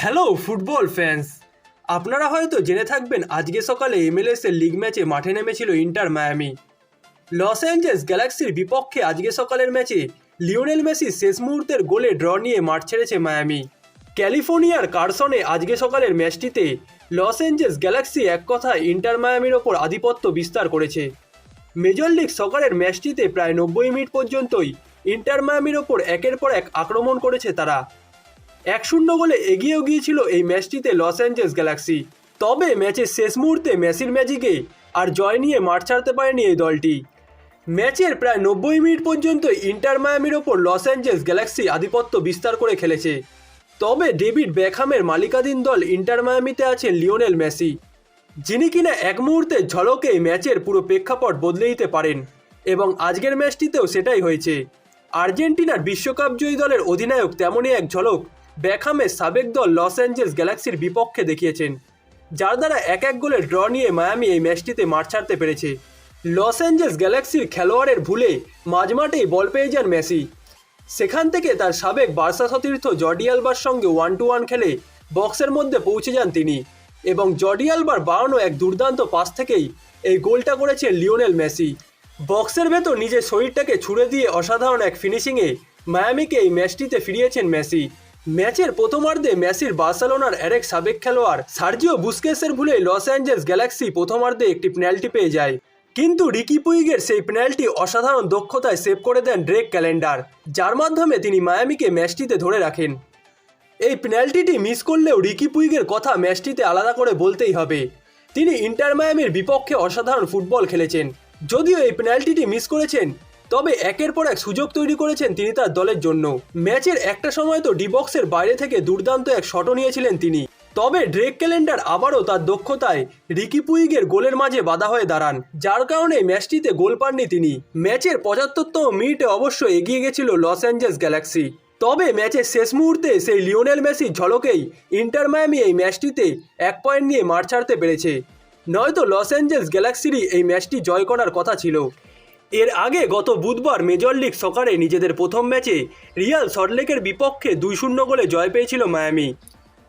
Hello, football fans. আপনারা হয়তো জেনে থাকবেন, আজকে সকালে এমএলএস এর লিগ ম্যাচে মাঠে নেমেছিল ইন্টার মায়ামি। লস অ্যাঞ্জেলস গ্যালাক্সির বিপক্ষে আজকে সকালের ম্যাচে লিওনেল মেসি শেষ মুহূর্তের গোলে ড্র নিয়ে মাঠ ছেড়েছে মায়ামি। ক্যালিফোর্নিয়ার কার্সনে আজকে সকালের ম্যাচটিতে লস অ্যাঞ্জেলস গ্যালাক্সি এক কথায় ইন্টার মায়ামির ওপর আধিপত্য বিস্তার করেছে। মেজর লিগ সকালের ম্যাচটিতে প্রায় নব্বই মিনিট পর্যন্তই ইন্টার মায়ামির ওপর একের পর এক আক্রমণ করেছে তারা। এক শূন্য গোলে এগিয়েও গিয়েছিল এই ম্যাচটিতে লস অ্যাঞ্জেলস গ্যালাক্সি। তবে ম্যাচের শেষ মুহূর্তে মেসির ম্যাজিকে আর জয় নিয়ে মাঠ ছাড়তে পারেনি এই দলটি। ম্যাচের প্রায় নব্বই মিনিট পর্যন্ত ইন্টার মায়ামির ওপর লস অ্যাঞ্জেলস গ্যালাক্সি আধিপত্য বিস্তার করে খেলেছে। তবে ডেভিড বেকহামের মালিকাধীন দল ইন্টার মায়ামিতে আছেন লিওনেল মেসি, যিনি কিনা এক মুহূর্তে ঝলকে ম্যাচের পুরো প্রেক্ষাপট বদলে দিতে পারেন এবং আজকের ম্যাচটিতেও সেটাই হয়েছে। আর্জেন্টিনার বিশ্বকাপ জয়ী দলের অধিনায়ক তেমনই এক ঝলক বেকহামের সাবেক দল লস অ্যাঞ্জেলস গ্যালাক্সির বিপক্ষে দেখিয়েছেন, যার দ্বারা এক এক গোলের ড্র নিয়ে মায়ামি এই ম্যাচটিতে মাঠ ছাড়তে পেরেছে। লস অ্যাঞ্জেলস গ্যালাক্সির খেলোয়াড়ের ভুলে মাঝমাঠেই বল পেয়ে যান মেসি। সেখান থেকে তার সাবেক বার্সা সতীর্থ জর্ডি সঙ্গে ওয়ান টু ওয়ান খেলে বক্সের মধ্যে পৌঁছে যান তিনি এবং জর্ডি আলবার বাড়ানো এক দুর্দান্ত পাস থেকেই এই গোলটা করেছেন লিওনেল মেসি। বক্সের ভেতর নিজের শরীরটাকে ছুড়ে দিয়ে অসাধারণ এক ফিনিশিংয়ে মায়ামিকে এই ম্যাচটিতে ফিরিয়েছেন মেসি। ম্যাচের প্রথমার্ধে মেসির বার্সেলোনার আরেক সাবেক খেলোয়াড় সার্জিও বুস্কেসের ভুলে লস অ্যাঞ্জেলস গ্যালাক্সি প্রথমার্ধে একটি পেনাল্টি পেয়ে যায়। কিন্তু রিকি পুইগের সেই পেনাল্টি অসাধারণ দক্ষতায় সেভ করে দেন ড্রেক ক্যালেন্ডার, যার মাধ্যমে তিনি মায়ামিকে ম্যাচটিতে ধরে রাখেন। এই পেনাল্টিটি মিস করলেও রিকি পুইগের কথা ম্যাচটিতে আলাদা করে বলতেই হবে। তিনি ইন্টার মায়ামির বিপক্ষে অসাধারণ ফুটবল খেলেছেন, যদিও এই পেনাল্টিটি মিস করেছেন তবে একের পর এক সুযোগ তৈরি করেছেন তিনি তার দলের জন্য ম্যাচের একটা সময় তো ডিবক্সের বাইরে থেকে দুর্দান্ত এক শটও নিয়েছিলেন তিনি। তবে ড্রেক ক্যালেন্ডার আবারও তার দক্ষতায় রিকি পুইগের গোলের মাঝে বাধা হয়ে দাঁড়ান, যার কারণে ম্যাচটিতে গোল পাননি তিনি। ম্যাচের পঁচাত্তরতম মিনিটে অবশ্য এগিয়ে গেছিল লস অ্যাঞ্জেলস গ্যালাক্সি। তবে ম্যাচের শেষ মুহূর্তে সেই লিওনেল মেসির ঝলকেই ইন্টার মায়ামি এই ম্যাচটিতে এক পয়েন্ট নিয়ে মাঠ ছাড়তে পেরেছে। নয়তো লস অ্যাঞ্জেলস গ্যালাক্সিরই এই ম্যাচটি জয় করার কথা ছিল। এর আগে গত বুধবার মেজর লিগ সকারে নিজেদের প্রথম ম্যাচে রিয়াল সল্টলেকের বিপক্ষে দুই শূন্য গোলে জয় পেয়েছিল মায়ামি।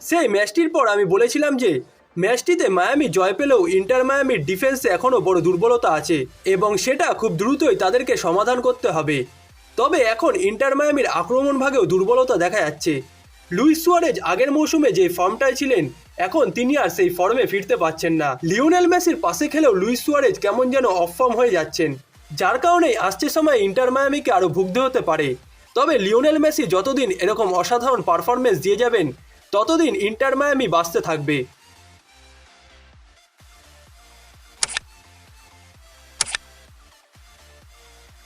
সেই ম্যাচটির পর আমি বলেছিলাম যে, ম্যাচটিতে মায়ামি জয় পেলেও ইন্টার মায়ামির ডিফেন্সে এখনও বড় দুর্বলতা আছে এবং সেটা খুব দ্রুতই তাদেরকে সমাধান করতে হবে। তবে এখন ইন্টার মায়ামির আক্রমণ ভাগেও দুর্বলতা দেখা যাচ্ছে। লুইস সুয়ারেজ আগের মৌসুমে যে ফর্মটায় ছিলেন, এখন তিনি আর সেই ফর্মে ফিরতে পারছেন না। লিওনেল মেসির পাশে খেলেও লুইস সুয়ারেজ কেমন যেন অফ ফর্ম হয়ে যাচ্ছেন। যার কারণেই আসছে সময় ইন্টার মায়ামিকে আরও ভুগতে হতে পারে। তবে লিওনেল মেসি যতদিন এরকম অসাধারণ পারফরমেন্স দিয়ে যাবেন, ততদিন ইন্টার মায়ামি বাঁচতে থাকবে।